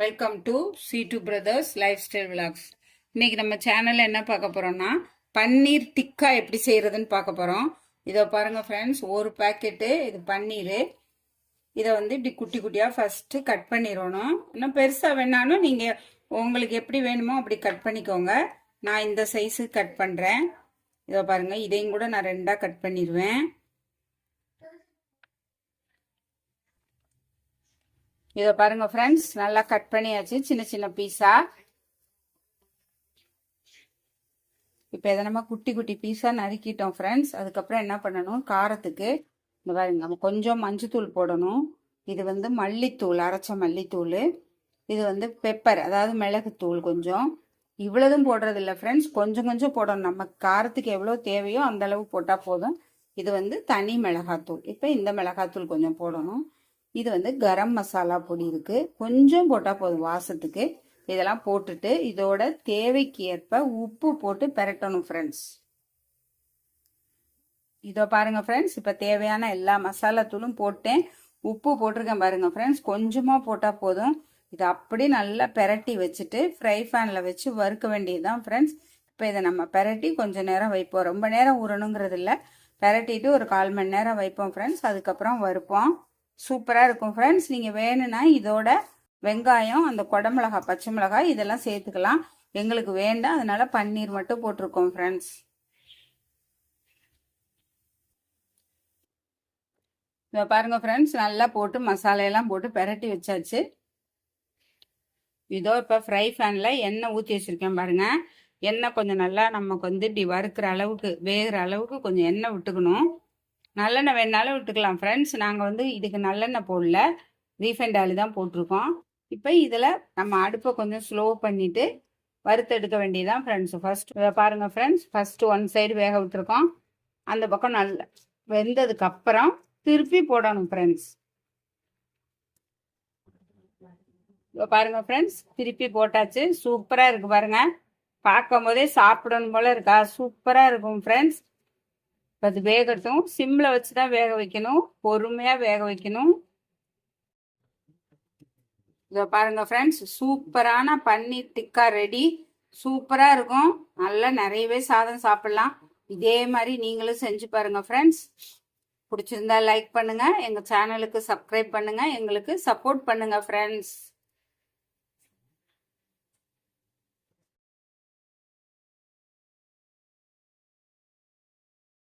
Welcome to C two brothers lifestyle vlogs இன்னைக்கு நம்ம சேனல்ல என்ன பார்க்க போறோம்னா பன்னீர் டிக்கா எப்படி செய்யறதுன்னு பார்க்க போறோம். இதை பாருங்க ஃப்ரெண்ட்ஸ் ஒரு பேக்கெட்டு இது பன்னீர். இதை வந்து இப்படி குட்டி குட்டியாக ஃபஸ்ட்டு கட் பண்ணிடணும். இன்னும் பெருசாக வேணாலும் நீங்கள் உங்களுக்கு எப்படி வேணுமோ அப்படி கட் பண்ணிக்கோங்க. நான் இந்த சைஸுக்கு கட் பண்ணுறேன் இதை பாருங்க இதையும் கூட நான் ரெண்டாக கட் பண்ணிடுவேன். இதை பாருங்க ஃப்ரெண்ட்ஸ் நல்லா கட் பண்ணியாச்சு. சின்ன சின்ன பீஸா இப்போ இதை நம்ம குட்டி குட்டி பீஸாக நறுக்கிட்டோம் ஃப்ரெண்ட்ஸ் அதுக்கப்புறம் என்ன பண்ணணும்? காரத்துக்கு இந்த பாருங்க நம்ம கொஞ்சம் மஞ்சத்தூள் போடணும். இது வந்து மல்லித்தூள் அரைச்ச மல்லித்தூள். இது வந்து பெப்பர் அதாவது மிளகுத்தூள் கொஞ்சம். இவ்வளோதும் போடுறதில்ல ஃப்ரெண்ட்ஸ் கொஞ்சம் கொஞ்சம் போடணும். நம்ம காரத்துக்கு எவ்வளோ தேவையோ அந்த அளவு போட்டால் போதும். இது வந்து தனி மிளகாத்தூள். இப்போ இந்த மிளகாத்தூள் கொஞ்சம் போடணும். இது வந்து கரம் மசாலா பொடி இருக்கு. கொஞ்சம் போட்டால் போதும் வாசத்துக்கு. இதெல்லாம் போட்டுட்டு இதோட தேவைக்கு ஏற்ப உப்பு போட்டு பெரட்டணும் ஃப்ரெண்ட்ஸ் இதோ பாருங்க ஃப்ரெண்ட்ஸ் இப்போ தேவையான எல்லா மசாலா தூளும் போட்டேன். உப்பு போட்டிருக்கேன் பாருங்க ஃப்ரெண்ட்ஸ் கொஞ்சமாக போட்டால் போதும். இதை அப்படி நல்லா பெரட்டி வச்சுட்டு ஃப்ரை ஃபேன்ல வச்சு வறுக்க வேண்டியது தான் ஃப்ரெண்ட்ஸ் இப்போ இதை நம்ம பெரட்டி கொஞ்சம் நேரம் வைப்போம். ரொம்ப நேரம் ஊறணுங்கிறது இல்லை. பெரட்டிட்டு ஒரு கால் மணி நேரம் வைப்போம் ஃப்ரெண்ட்ஸ் அதுக்கப்புறம் வறுப்போம். சூப்பராக இருக்கும் ஃப்ரெண்ட்ஸ் நீங்கள் வேணும்னா இதோட வெங்காயம் அந்த குடமிளகா பச்சை மிளகாய் இதெல்லாம் சேர்த்துக்கலாம். எங்களுக்கு வேண்டாம். அதனால பன்னீர் மட்டும் போட்டிருக்கோம் ஃப்ரெண்ட்ஸ் இதை பாருங்க ஃப்ரெண்ட்ஸ் நல்லா போட்டு மசாலையெல்லாம் போட்டு பெரட்டி வச்சாச்சு. இதோ இப்போ ஃப்ரை ஃபேனில் எண்ணெய் ஊற்றி வச்சுருக்கேன் பாருங்கள் எண்ணெய் கொஞ்சம் நல்லா நமக்கு வந்து இப்படி வறுக்கிற அளவுக்கு வேகிற அளவுக்கு கொஞ்சம் எண்ணெய் விட்டுக்கணும். நல்லெண்ணெய் வேணாலும் விட்டுக்கலாம். ஃப்ரெண்ட்ஸ் நாங்கள் வந்து இதுக்கு நல்லெண்ணெய் போடல. ரீஃபைண்ட் ஆயில் தான் போட்டிருக்கோம். இப்போ இதில் நம்ம அடுப்பை கொஞ்சம் ஸ்லோ பண்ணிவிட்டு வறுத்தெடுக்க வேண்டியதான் ஃப்ரெண்ட்ஸ் ஃபர்ஸ்ட் பாருங்கள் ஃப்ரெண்ட்ஸ் ஃபஸ்ட்டு ஒன் சைடு வேக விட்டுருக்கோம். அந்த பக்கம் நல்ல வெந்ததுக்கப்புறம் திருப்பி போடணும் ஃப்ரெண்ட்ஸ் இப்போ பாருங்கள் ஃப்ரெண்ட்ஸ் திருப்பி போட்டாச்சு. சூப்பராக இருக்கு பாருங்கள் பார்க்கும் போதே சாப்பிடணும் போல இருக்கா? சூப்பராக இருக்கும் ஃப்ரெண்ட்ஸ் இப்போ அது வேகட்டும். சிம்மில் வச்சு தான் வேக வைக்கணும். பொறுமையாக வேக வைக்கணும். இதை பாருங்கள் ஃப்ரெண்ட்ஸ் சூப்பரான பன்னீர் டிக்கா ரெடி. சூப்பராக இருக்கும். நல்லா நிறையவே சாதம் சாப்பிட்லாம். இதே மாதிரி நீங்களும் செஞ்சு பாருங்கள் ஃப்ரெண்ட்ஸ் பிடிச்சிருந்தா லைக் பண்ணுங்கள் எங்கள் சேனலுக்கு சப்ஸ்கிரைப் பண்ணுங்கள் எங்களுக்கு சப்போர்ட் பண்ணுங்கள் ஃப்ரெண்ட்ஸ்